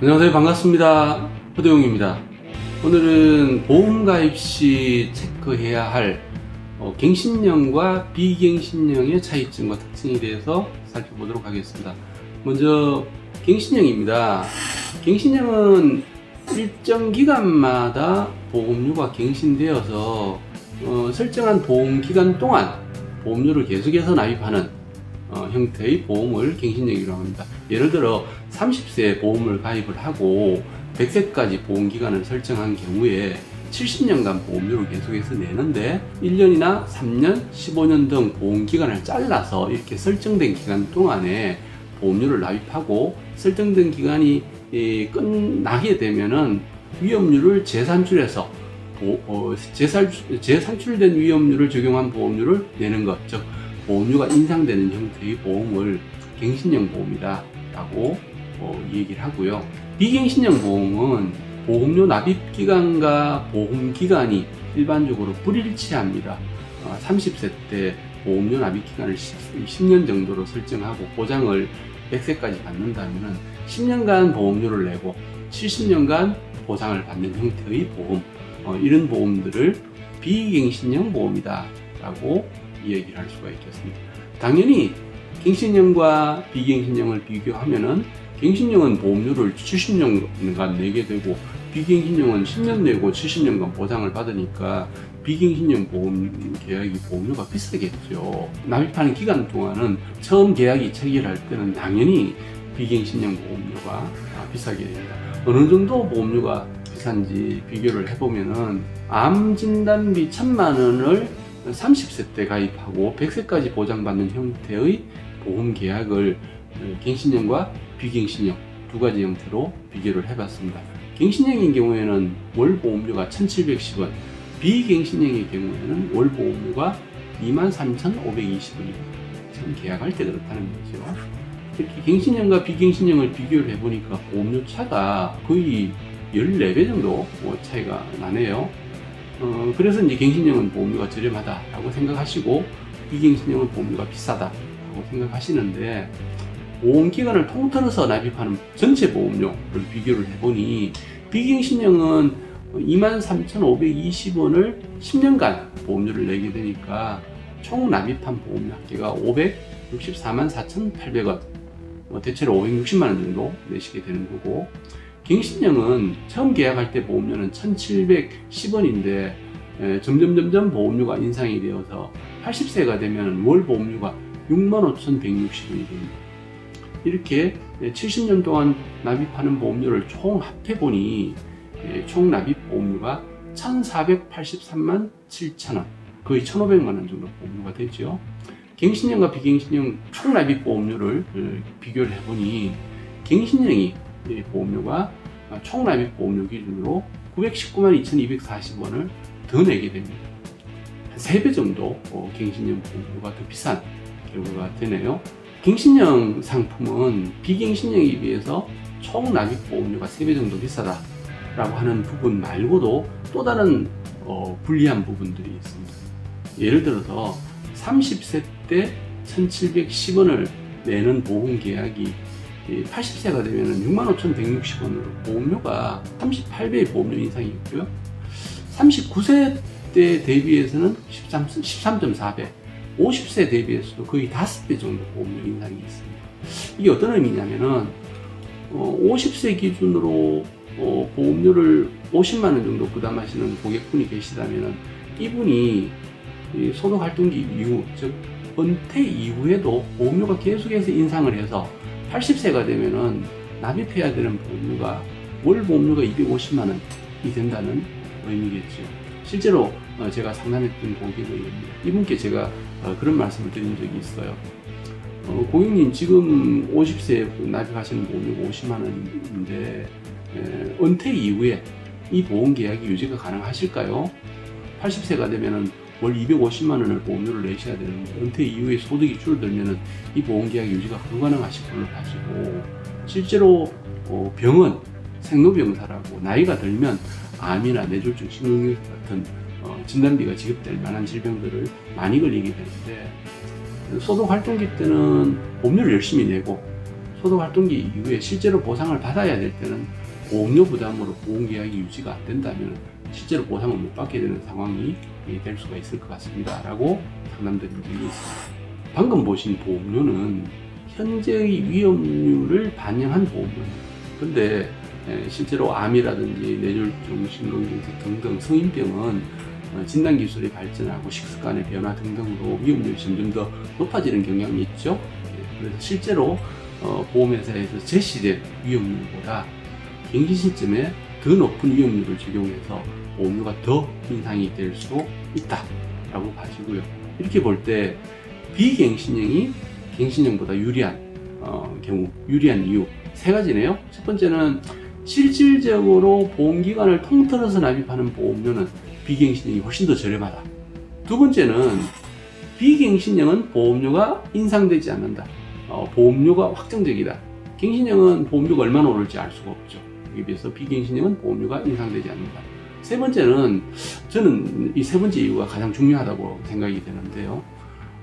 안녕하세요. 반갑습니다. 허대용입니다. 오늘은 보험 가입 시 체크해야 할 어, 갱신령과 비갱신령의 차이점과 특징에 대해서 살펴보도록 하겠습니다. 먼저 갱신령입니다. 갱신령은 일정 기간마다 보험료가 갱신되어서 어, 설정한 보험 기간 동안 보험료를 계속해서 납입하는 어, 형태의 보험을 갱신령이라고 합니다. 예를 들어 30세에 보험을 가입을 하고 100세까지 보험 기간을 설정한 경우에 70년간 보험료를 계속해서 내는데 1년이나 3년, 15년 등 보험 기간을 잘라서 이렇게 설정된 기간 동안에 보험료를 납입하고 설정된 기간이 이, 끝나게 되면은 위험료를 재산출해서 보- 어, 재산, 재산출된 위험료를 적용한 보험료를 내는 것, 즉 보험료가 인상되는 형태의 보험을 갱신형 보험이다라고 어, 얘기를 하고요. 비갱신형 보험은 보험료 납입 기간과 보험 기간이 일반적으로 불일치합니다. 어, 30세 때 보험료 납입 기간을 10, 년 정도로 설정하고 보장을 100세까지 받는다면 10년간 보험료를 내고 70년간 보상을 받는 형태의 보험 어, 이런 보험들을 비갱신형 보험이다 라고 이야기를 할 수가 있겠습니다. 당연히 갱신형과 비갱신형을 비교하면은 갱신형은 보험료를 70년간 내게 되고 비갱신형은 10년 내고 70년간 보상을 받으니까 비갱신형 보험 계약이 보험료가 비싸겠죠. 납입하는 기간 동안은 처음 계약이 체결할 때는 당연히 비갱신형 보험료가 아, 비싸게 됩니다. 어느 정도 보험료가 비싼지 비교를 해보면은 암 진단비 천만 원을 30세 때 가입하고 100세까지 보장받는 형태의 보험 계약을 어, 갱신형과 비갱신형 두 가지 형태로 비교를 해봤습니다. 갱신형인 경우에는 월 보험료가 1,710원, 비갱신형의 경우에는 월 보험료가 23,520원입니다. 처음 계약할 때 그렇다는 거죠. 이렇게 갱신형과 비갱신형을 비교를 해보니까 보험료 차가 거의 14배 정도 뭐 차이가 나네요. 어, 그래서 이제 갱신형은 보험료가 저렴하다라고 생각하시고 비갱신형은 보험료가 비싸다라고 생각하시는데 보험 기간을 통틀어서 납입하는 전체 보험료를 비교를 해보니 비갱신형은 23,520원을 10년간 보험료를 내게 되니까 총 납입한 보험료 합계가 564만 4,800원 어, 대체로 560만 원 정도 내시게 되는 거고 갱신형은 처음 계약할 때 보험료는 1,710원인데 점점 점점 보험료가 인상이 되어서 80세가 되면 월 보험료가 65,160원이 됩니다. 이렇게 70년 동안 납입하는 보험료를 총 합해보니 예, 총 납입 보험료가 1,483만 7천원 거의 1,500만 원 정도 보험료가 되죠. 갱신형과 비갱신형 총 납입 보험료를 어, 비교를 해보니 갱신형이 이 보험료가 총 납입 보험료 기준으로 919만 2,240원을 더 내게 됩니다. 한 3배 정도 어, 갱신형 보험료가 더 비싼 결과가 되네요. 갱신형 상품은 비갱신형에 비해서 총 납입 보험료가 3배 정도 비싸다 라고 하는 부분 말고도 또 다른 어, 불리한 부분들이 있습니다. 예를 들어서 30세 때 1,710원을 내는 보험 계약이 80세가 되면 65,160원으로 보험료가 38배의 보험료 인상이 있고요. 39세 때 대비해서는 13, 13.4배, 50세 대비해서도 거의 5배 정도 보험료 인상이 있습니다. 이게 어떤 의미냐면은 어, 50세 기준으로 어, 보험료를 50만 원 정도 부담하시는 고객분이 계시다면은 이분이 이 소득 활동기 이후, 즉 은퇴 이후에도 보험료가 계속해서 인상을 해서 80세가 되면은 납입해야 되는 보험료가 월 보험료가 250만 원이 된다는 의미겠죠. 실제로 어, 제가 상담했던 고객은 이분께 제가 어, 그런 말씀을 드린 적이 있어요. 어, 고객님 지금 50세에 납입하시는 보험료가 50만 원인데 에, 은퇴 이후에 이 보험 계약이 유지가 가능하실까요? 80세가 되면은 월 250만 원을 보험료를 내셔야 되는데 은퇴 이후에 소득이 줄어들면은 이 보험 계약 유지가 불가능하실 걸로 가지고 실제로 어, 병은 생로병사라고 나이가 들면 암이나 뇌졸중, 심근경 같은 어, 진단비가 지급될 만한 질병들을 많이 걸리게 되는데 소득 활동기 때는 보험료를 열심히 내고 소득 활동기 이후에 실제로 보상을 받아야 될 때는 보험료 부담으로 보험 계약이 유지가 안 된다면 실제로 보상을 못 받게 되는 상황이 될 수가 있을 것 같습니다. 라고 상담드린 적이 있습니다. 방금 보신 보험료는 현재의 위험률을 반영한 보험료입니다. 근데 에, 실제로 암이라든지 뇌졸중, 심근경색 등등 성인병은 어, 진단 기술이 발전하고 식습관의 변화 등등으로 위험률이 점점 더 높아지는 경향이 있죠. 예, 그래서 실제로 어, 보험회사에서 제시된 위험률보다 갱신 시점에 더 높은 위험률을 적용해서 보험료가 더 인상이 될 수 있다라고 봐지고요. 이렇게 볼 때 비갱신형이 갱신형보다 유리한 어, 경우, 유리한 이유 세 가지네요. 첫 번째는 실질적으로 보험기관을 통틀어서 납입하는 보험료는 비갱신형이 훨씬 더 저렴하다. 두 번째는 비갱신형은 보험료가 인상되지 않는다. 어, 보험료가 확정적이다. 갱신형은 보험료가 얼마나 오를지 알 수가 없죠. 여기에 비해서 비갱신형은 보험료가 인상되지 않는다. 세 번째는 저는 이 세 번째 이유가 가장 중요하다고 생각이 되는데요.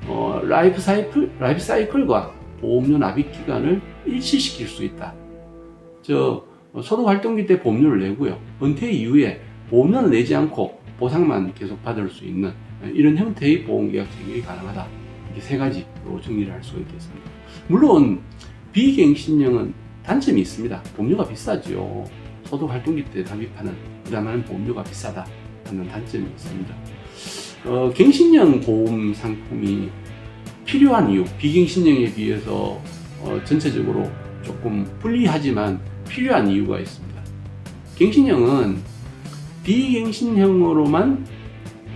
어, 라이프 사이클, 라이프 사이클과 보험료 납입 기간을 일치시킬 수 있다. 저 소득 활동기 때 보험료를 내고요. 은퇴 이후에 보험료는 내지 않고 보상만 계속 받을 수 있는 이런 형태의 보험계약 체결이 가능하다. 이렇게 세 가지로 정리를 할 수가 있겠습니다. 물론 비갱신형은 단점이 있습니다. 보험료가 비싸죠. 소득 활동기 때 납입하는 부담하는 보험료가 비싸다 하는 단점이 있습니다. 어, 갱신형 보험 상품이 필요한 이유, 비갱신형에 비해서 어, 전체적으로 조금 불리하지만 필요한 이유가 있습니다. 갱신형은 비갱신형으로만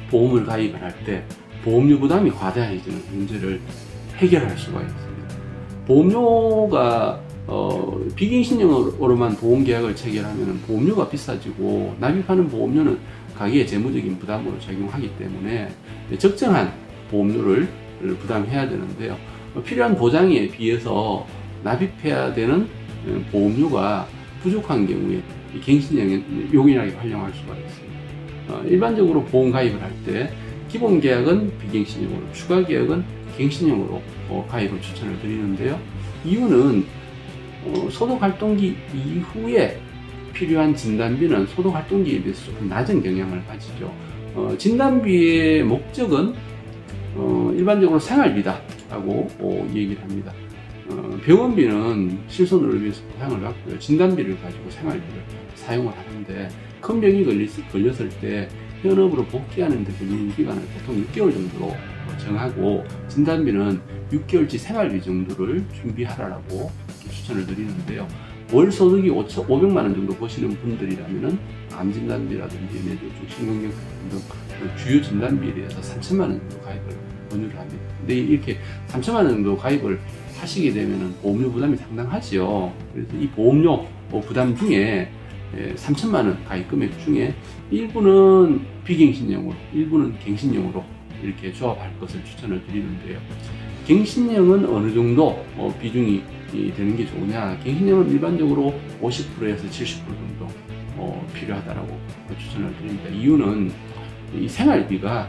보험을 가입을 할 때 보험료 부담이 과다해지는 문제를 해결할 수가 있습니다. 보험료가 어, 비갱신형으로만 보험 계약을 체결하면 보험료가 비싸지고 납입하는 보험료는 가게의 재무적인 부담으로 작용하기 때문에 적정한 보험료를 부담해야 되는데요. 어, 필요한 보장에 비해서 납입해야 되는 어, 보험료가 부족한 경우에 이 갱신형은 용이하게 활용할 수가 있습니다. 어, 일반적으로 보험 가입을 할 때 기본 계약은 비갱신형으로, 추가 계약은 갱신형으로 어, 가입을 추천을 드리는데요. 이유는 어, 소득 활동기 이후에 필요한 진단비는 소득 활동기에 비해서 조금 낮은 경향을 가지죠. 어, 진단비의 목적은 어, 일반적으로 생활비다라고 어, 얘기를 합니다. 어, 병원비는 실손을 위해서 보상을 받고요. 진단비를 가지고 생활비를 사용을 하는데 큰 병이 걸렸, 걸렸을 때 현업으로 복귀하는 데 걸리는 기간을 보통 6개월 정도로 어, 정하고 진단비는 6개월치 생활비 정도를 준비하라고 추천을 드리는데요. 월 소득이 5천, 500만 원 정도 버시는 분들이라면은 암 진단비라든지 뇌졸중, 심근경색 등 주요 진단비에 대해서 3천만 원 정도 가입을 권유를 합니다. 근데 이렇게 3천만 원 정도 가입을 하시게 되면은 보험료 부담이 상당하지요. 그래서 이 보험료 부담 중에 3천만 원 가입 금액 중에 일부는 비갱신형으로, 일부는 갱신형으로 이렇게 조합할 것을 추천을 드리는데요. 갱신형은 어느 정도 어, 비중이 되는 게 좋으냐? 갱신형은 일반적으로 50%에서 70% 정도 어, 필요하다라고 추천을 드립니다. 이유는 이 생활비가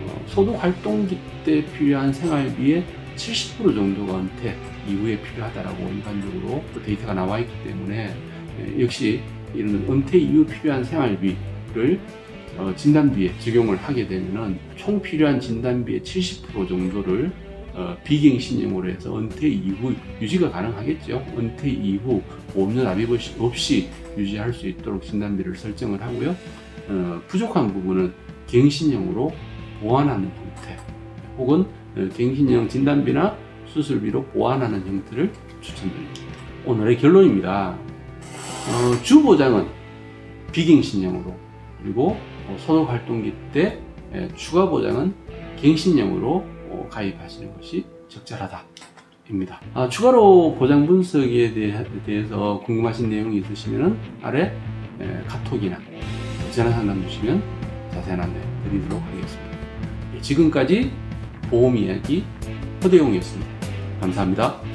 어, 소득 활동기 때 필요한 생활비의 70% 정도가 은퇴 이후에 필요하다라고 일반적으로 데이터가 나와 있기 때문에 예, 역시 이런 은퇴 이후 필요한 생활비를 어, 진단비에 적용을 하게 되면은 총 필요한 진단비의 70% 정도를 어, 비갱신형으로 해서 은퇴 이후 유지가 가능하겠죠. 은퇴 이후 보험료 납입 없이 유지할 수 있도록 진단비를 설정을 하고요. 어, 부족한 부분은 갱신형으로 보완하는 형태 혹은 어, 갱신형 진단비나 수술비로 보완하는 형태를 추천드립니다. 오늘의 결론입니다. 어, 주보장은 비갱신형으로 그리고 어, 소득 활동기 때 에, 추가 보장은 갱신형으로 어, 가입하시는 것이 적절하다 입니다. 아, 추가로 보장 분석에 대해, 대해 서 궁금하신 내용이 있으시면 아래 에, 카톡이나 전화 상담 주시면 자세한 안내 드리도록 하겠습니다. 예, 지금까지 보험 이야기 허대용이었습니다. 감사합니다.